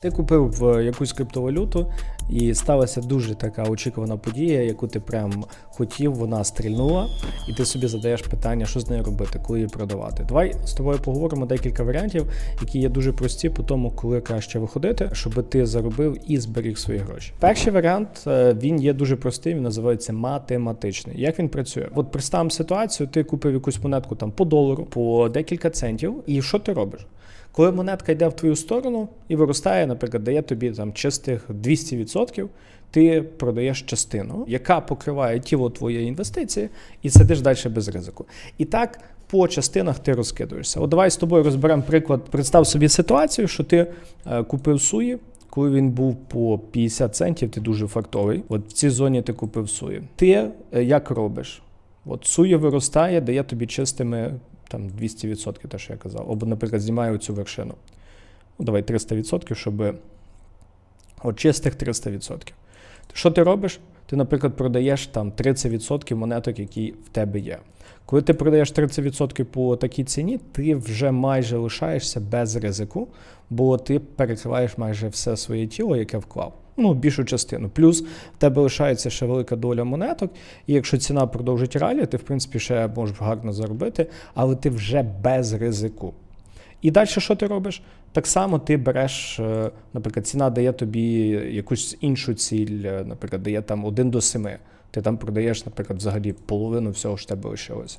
Ти купив е, якусь криптовалюту, і сталася дуже така очікувана подія, яку ти прям хотів, вона стрільнула, і ти собі задаєш питання, що з нею робити, коли її продавати. Давай з тобою поговоримо декілька варіантів, які є дуже прості по тому, коли краще виходити, щоб ти заробив і зберіг свої гроші. Перший варіант е, він є дуже простий, він називається математичний. Як він працює? От представимо ситуацію, ти купив якусь монетку там по долару, по декілька центів, і що ти робиш? Коли монетка йде в твою сторону і виростає, наприклад, дає тобі там чистих 200%, ти продаєш частину, яка покриває тіло твоєї інвестиції, і сидиш далі без ризику. І так по частинах ти розкидуєшся. От давай з тобою розберемо приклад. Представ собі ситуацію, що ти е, купив суї. Коли він був по 50 центів, ти дуже фартовий. От в цій зоні ти купив суї. Ти е, як робиш? От суя виростає, дає тобі чистими там 200%, те, що я казав. Або, наприклад, знімаю цю вершину. Ну, давай 300%, щоб от чистих 300%. Що ти робиш? Ти, наприклад, продаєш там 30% монеток, які в тебе є. Коли ти продаєш 30% по такій ціні, ти вже майже лишаєшся без ризику, бо ти перекриваєш майже все своє тіло, яке вклав. Ну, більшу частину. Плюс в тебе лишається ще велика доля монеток, і якщо ціна продовжить ралі, ти в принципі ще можеш гарно заробити, але ти вже без ризику. І далі що ти робиш? Так само ти береш, е, наприклад, ціна дає тобі якусь іншу ціль, е, наприклад, дає там 1 до 7. Ти там продаєш, наприклад, взагалі половину всього що тебе лишилося.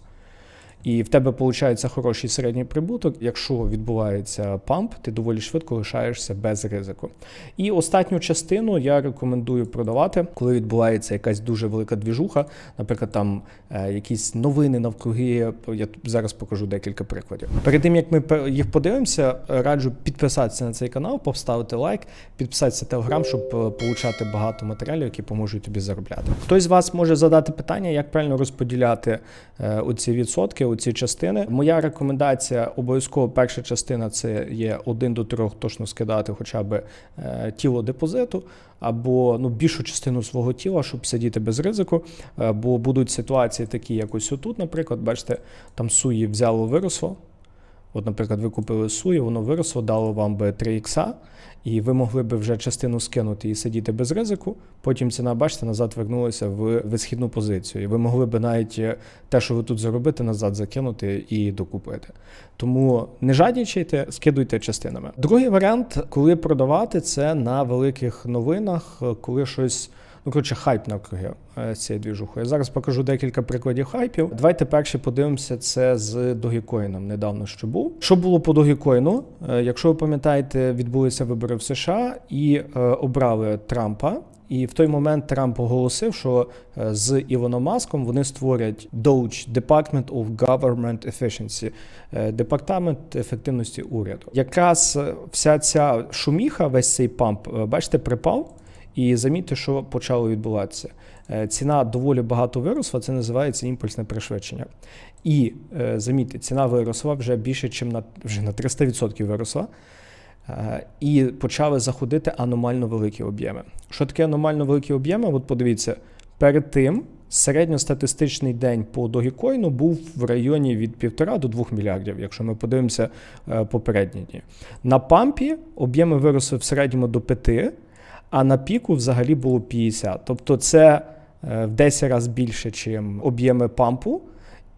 І в тебе виходить хороший середній прибуток. Якщо відбувається памп, ти доволі швидко лишаєшся без ризику. І останню частину я рекомендую продавати, коли відбувається якась дуже велика двіжуха, наприклад, там е, якісь новини навкруги. Я зараз покажу декілька прикладів. Перед тим як ми їх подивимося, раджу підписатися на цей канал, поставити лайк, підписатися в телеграм, щоб е, получати багато матеріалів, які поможуть тобі заробляти. Хтось з вас може задати питання, як правильно розподіляти е, оці відсотки, оці частини. Моя рекомендація обов'язково перша частина це є 1 до 3 точно скидати хоча б е, тіло депозиту або ну, більшу частину свого тіла, щоб сидіти без ризику. Е, бо будуть ситуації такі, як ось отут, наприклад, бачите, там суї взяло виросло. От, наприклад, ви купили сую, воно виросло, дало вам би 3 ікса, і ви могли би вже частину скинути і сидіти без ризику. Потім ціна, бачите, назад вернулася в висхідну позицію. І ви могли би навіть е, те, що ви тут заробите, назад закинути і докупити. Тому не жаднічайте, скидуйте частинами. Другий варіант, коли продавати, це на великих новинах, е, коли щось. Ну, коротше, хайп навкруги е, з двіжухою. Я зараз покажу декілька прикладів хайпів. Давайте перше подивимося це з Dogecoin недавно, що був. Що було по Dogecoin? Е, Якщо ви пам'ятаєте, відбулися вибори в США і е, обрали Трампа. І в той момент Трамп оголосив, що з Ілоном Маском вони створять DOGE – Department of Government Efficiency, департамент ефективності уряду. Якраз вся ця шуміха, весь цей памп, бачите, припав. І замітьте, що почало відбуватися. Е, Ціна доволі багато виросла, це називається імпульсне пришвидшення. І е, замітьте, ціна виросла вже більше, ніж на вже на 300% виросла. Е, І почали заходити аномально великі об'єми. Що таке аномально великі об'єми? От подивіться, перед тим середньостатистичний день по Dogecoin був в районі від 1,5 до 2 мільярдів, якщо ми подивимося попередні дні. На пампі об'єми виросли в середньому до 5, а на піку взагалі було 50. Тобто це е, в 10 разів більше, ніж об'єми пампу,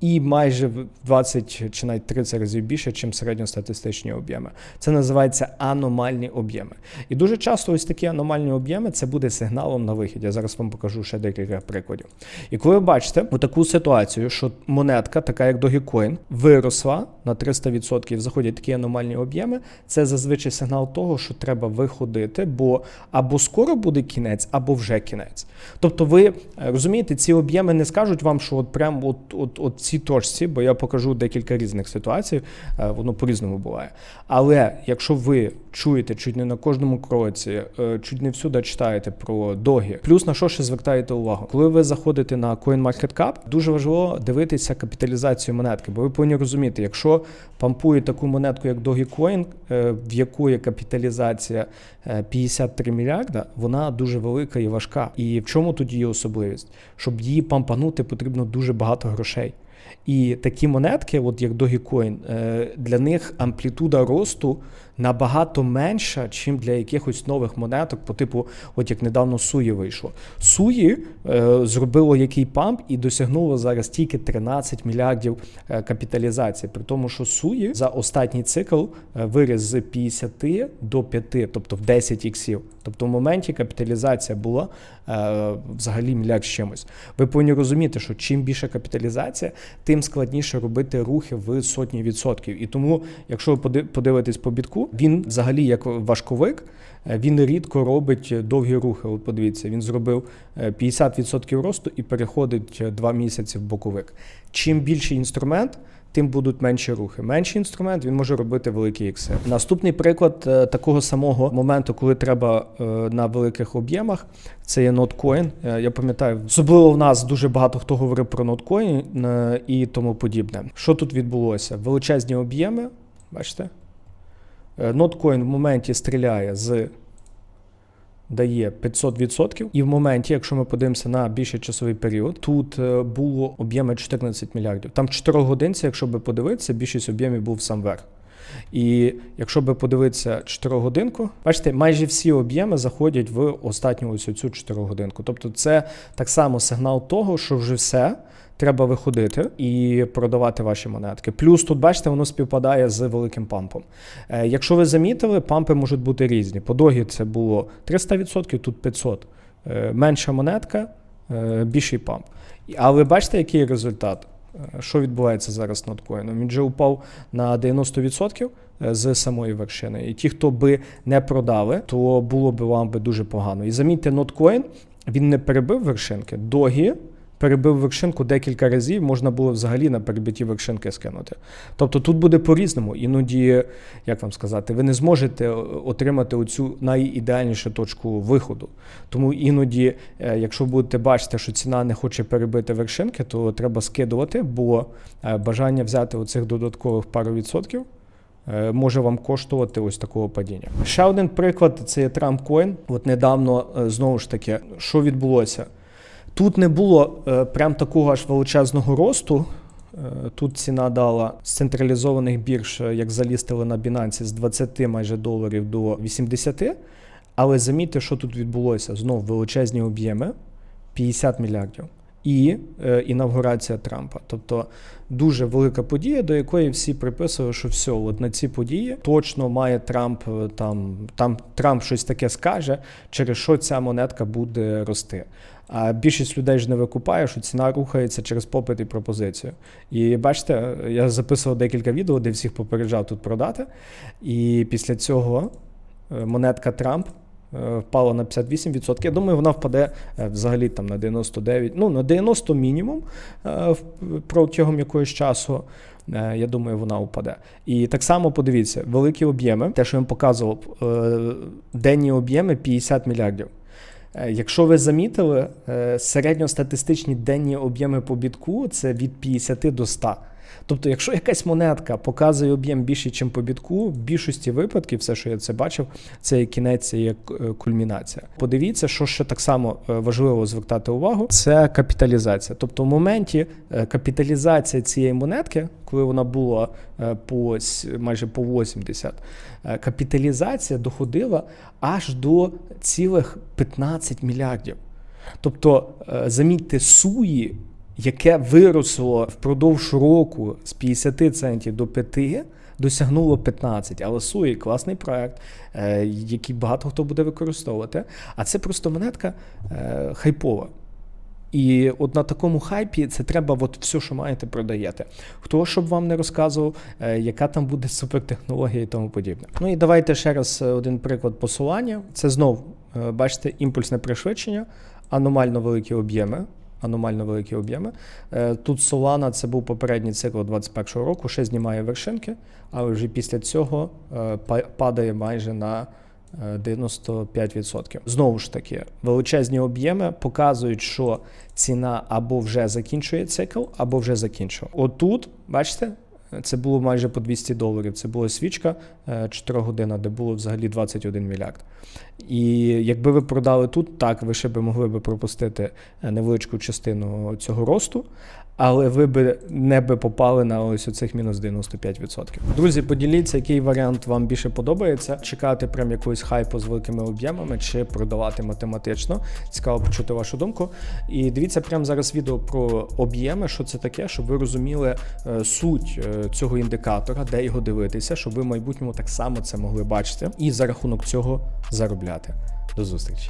і майже в 20 чи навіть 30 разів більше, ніж середньостатистичні об'єми. Це називається аномальні об'єми. І дуже часто ось такі аномальні об'єми це буде сигналом на вихід. Я зараз вам покажу ще декілька прикладів. І коли ви бачите таку ситуацію, що монетка, така як Dogecoin, виросла на 300%, заходять такі аномальні об'єми, це зазвичай сигнал того, що треба виходити, бо або скоро буде кінець, або вже кінець. Тобто, ви е, розумієте, ці об'єми не скажуть вам, що от прям от, от, от цій точці, бо я покажу декілька різних ситуацій, е, воно по-різному буває. Але якщо ви чуєте чуть не на кожному кроці, е, чуть не всюди читаєте про доги, плюс на що ще звертаєте увагу, коли ви заходите на CoinMarketCap, дуже важливо дивитися капіталізацію монетки, бо ви повинні розуміти, якщо пампує таку монетку, як Dogecoin, е, в якої капіталізація е, 53 мільярда, вона дуже велика і важка. І в чому тут її особливість? Щоб її пампанути, потрібно дуже багато грошей. І такі монетки, от як Dogecoin, е, для них амплітуда росту набагато менша, чим для якихось нових монеток, по типу, от як недавно Суї вийшло. Суї е, зробило який памп і досягнуло зараз тільки 13 мільярдів е, капіталізації. При тому, що Суї за останній цикл е, виріс з 50 до 5, тобто в 10 іксів. Тобто в моменті капіталізація була е, взагалі мільярд чимось. Ви повинні розуміти, що чим більше капіталізація, тим складніше робити рухи в сотні відсотків. І тому, якщо ви поди- подивитесь по бітку, він взагалі як важковик. е, Він рідко робить довгі рухи. От подивіться, він зробив е, 50% росту і переходить е, 2 місяці в боковик. Чим більший інструмент, тим будуть менші рухи. Менший інструмент він може робити великі ікси. Наступний приклад е, такого самого моменту, коли треба е, на великих об'ємах, це є. Е, Я пам'ятаю, особливо в нас дуже багато хто говорив про е, і тому подібне. Що тут відбулося? Величезні об'єми, бачите? Е, NotCoin в моменті стріляє з дає 500%. І в моменті, якщо ми подивимося на більший часовий період, тут е, було об'єми 14 мільярдів. Там в 4 годинці, якщо би подивитися, більшість об'ємів був сам верх. І якщо би подивитися 4 годинку, бачите, майже всі об'єми заходять в останню ось цю 4 годинку. Тобто, це так само сигнал того, що вже все. Треба виходити і продавати ваші монетки. Плюс тут, бачите, воно співпадає з великим пампом. Е, якщо ви замітили, пампи можуть бути різні. По догі це було 300%, тут 500%. Е, менша монетка, е, більший памп. Але бачите, який результат? Е, Що відбувається зараз з ноткоїном? Він вже упав на 90% з самої вершини. І ті, хто би не продали, то було б вам би дуже погано. І замітьте, ноткоін він не перебив вершинки. Догі перебив вершинку декілька разів, можна було взагалі на перебитті вершинки скинути. Тобто тут буде по-різному. Іноді, як вам сказати, ви не зможете отримати оцю найідеальнішу точку виходу. Тому іноді, е, якщо будете бачити, що ціна не хоче перебити вершинки, то треба скидувати, бо е, бажання взяти оцих додаткових пару відсотків. е, Може вам коштувати ось такого падіння. Ще один приклад це є Coin. От недавно знову ж таки, що відбулося? Тут не було е, прям такого аж величезного росту. Е, Тут ціна дала з централізованих бірж, е, як залістили на Binance, з 20 майже доларів до 80. Але замітьте, що тут відбулося. Знов величезні об'єми 50 мільярдів. І е, інавгурація Трампа. Тобто дуже велика подія, до якої всі приписували, що все, от на ці події точно має Трамп е, там, там Трамп щось таке скаже, через що ця монетка буде рости. А більшість людей ж не викупає, що ціна рухається через попит і пропозицію. І бачите, я записував декілька відео, де всіх попереджав тут продати. І після цього е, монетка Трамп впала на 58%. Я думаю, вона впаде е, взагалі там на 99, ну на 90 мінімум е, протягом якогось часу. Е, Я думаю, вона упаде. І так само подивіться, великі об'єми, те, що я вам показував, денні об'єми 50 мільярдів. Якщо ви замітили, середньостатистичні денні об'єми по бітку це від 50 до 100. Тобто, якщо якась монетка показує об'єм більший, ніж по бітку, в більшості випадків, все, що я це бачив, це є кінець, це є е, кульмінація. Подивіться, що ще так само е, важливо звертати увагу, це капіталізація. Тобто, в моменті е, капіталізація цієї монетки, коли вона була по майже по 80, е, капіталізація доходила аж до цілих 15 мільярдів. Тобто, замітьте, суї, яке виросло впродовж року з 50 центів до 5, досягнуло 15. Але суї класний проект, е, який багато хто буде використовувати. А це просто монетка е, хайпова. І от на такому хайпі це треба, от все, що маєте, продаєте. Хто щоб вам не розказував, е, яка там буде супертехнологія і тому подібне. Ну і давайте ще раз один приклад посилання. Це знов, бачите, імпульсне пришвидшення, аномально великі об'єми. Аномально великі об'єми. Е, Тут Solana це був попередній цикл 21-го року, ще знімає вершинки, але вже після цього е, падає майже на е, 95%. Знову ж таки, величезні об'єми показують, що ціна або вже закінчує цикл, або вже закінчила. Отут, бачите, це було майже по 200 доларів. Це була свічка е, 4 година, де було взагалі 21 мільярд. І якби ви продали тут, так, ви ще б могли би пропустити е, невеличку частину цього росту. Але ви би не би попали на ось оцих мінус 95%. Друзі, поділіться, який варіант вам більше подобається. Чекати прям якогось хайпу з великими об'ємами чи продавати математично. Цікаво почути вашу думку. І дивіться прямо зараз відео про об'єми, що це таке, щоб ви розуміли е, суть е, цього індикатора, де його дивитися, щоб ви в майбутньому так само це могли бачити і за рахунок цього заробляти. До зустрічі.